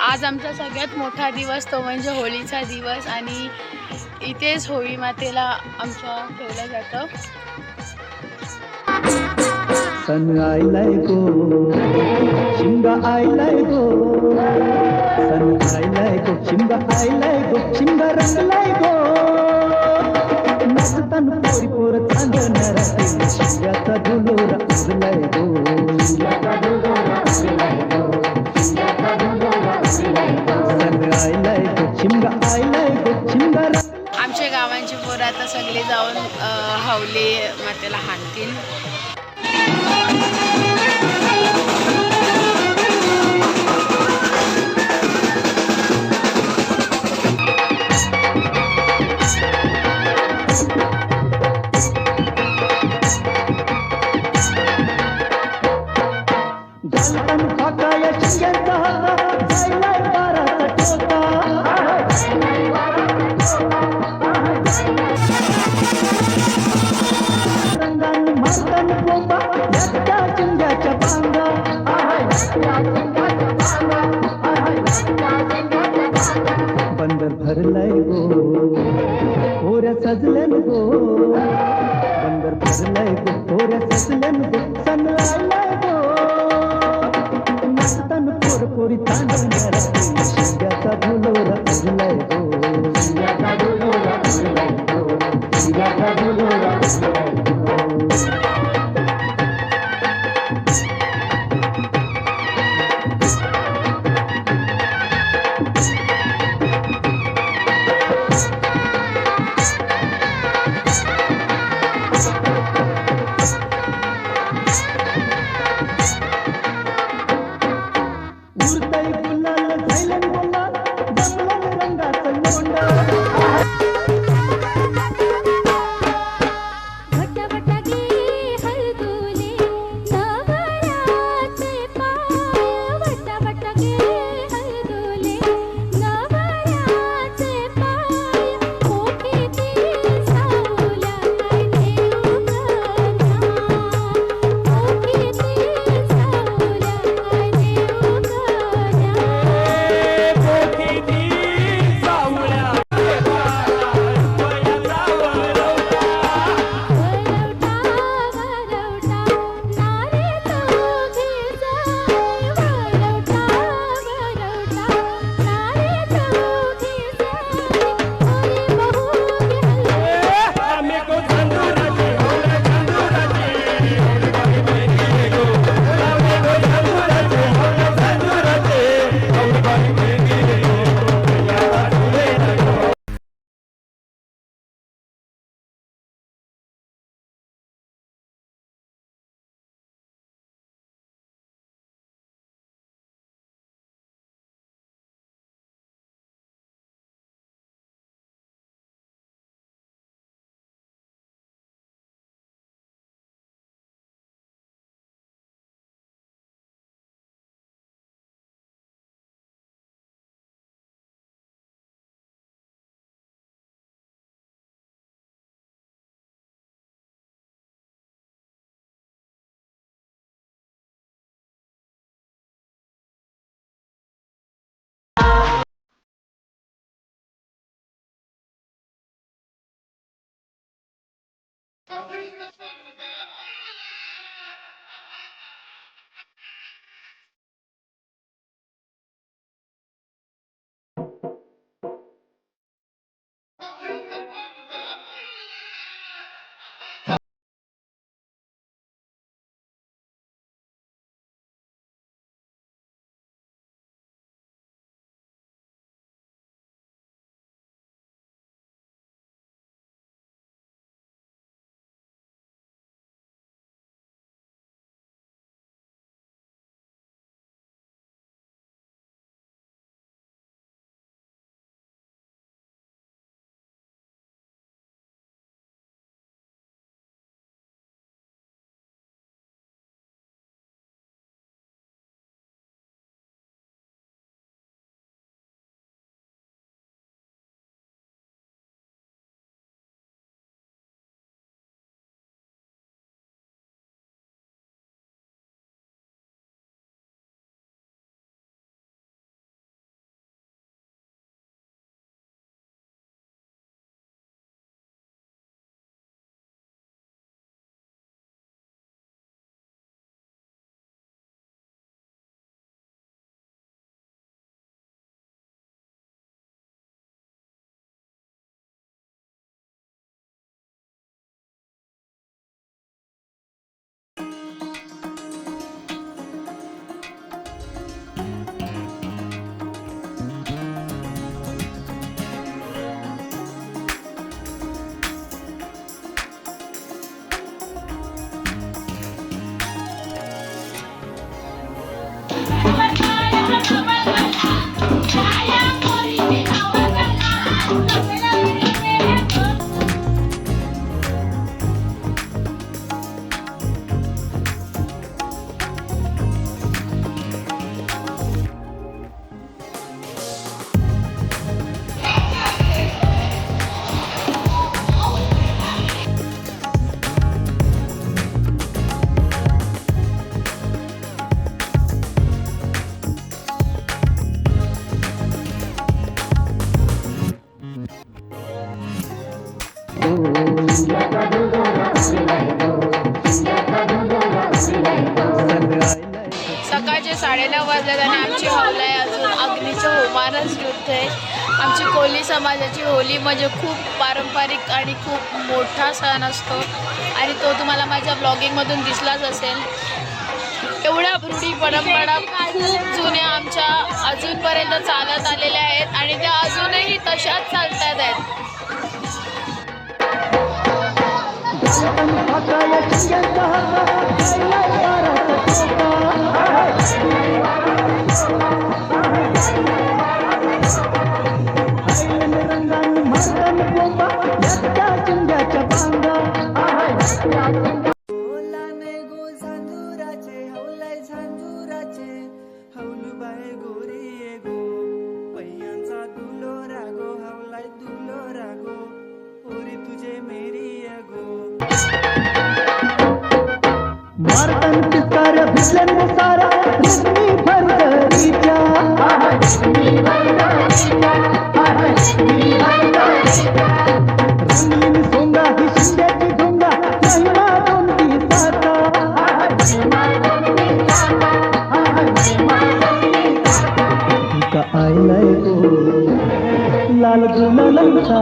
आज आमचा सगळ्यात मोठा दिवस तो म्हणजे होळीचा दिवस आणि इथेच होळी मातेला आमच्या ठेवलं जातं. सन आयलाय गो शिमगा आयलाय गो सन आयलाय गो शिमगा आयलाय गो शिमगा रंगलाय गो. आमच्या गावांची पोरं आता सगळे जाऊन हावले हवले मातेला हाणतील. भरलाय गो पोऱ्या सजल्यान गो बंदर भरलाय गो पोऱ्या सजल्यान गो सन आलाय गो. नाचताना पोर पोरी तांडवल्या शिंग्याचा धुलोरा भरलाय गो. शिंग्याचा धुलोरा भरलाय गो शिंग्याचा धुलोरा भरलाय गो. Oh, साडेनऊ आणि आमची हॉल आहे. अजून अग्नीचं होमानच आहे. आमची कोली समाजाची होली म्हणजे खूप पारंपरिक आणि खूप मोठा सण असतो. आणि तो तुम्हाला माझ्या ब्लॉगिंगमधून दिसलाच असेल. एवढ्या रूढी परंपरा खूप जुन्या आमच्या अजूनपर्यंत चालत आलेल्या आहेत आणि त्या अजूनही तशाच चालतात आहेत. मारतान पिस्कार भिजल्यान सारा लाल गुलालांचा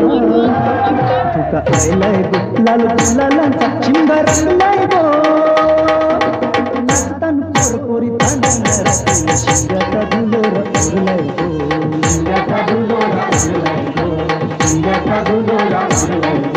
तुका आयलाय गो लाल गुलालांचा शिंगा रंगलाय गो नाचतान पोरपोरी तांदळाला शिंगाचा धुलोरा उरलाय. शिंगाचा धुलोरा उरलाय गो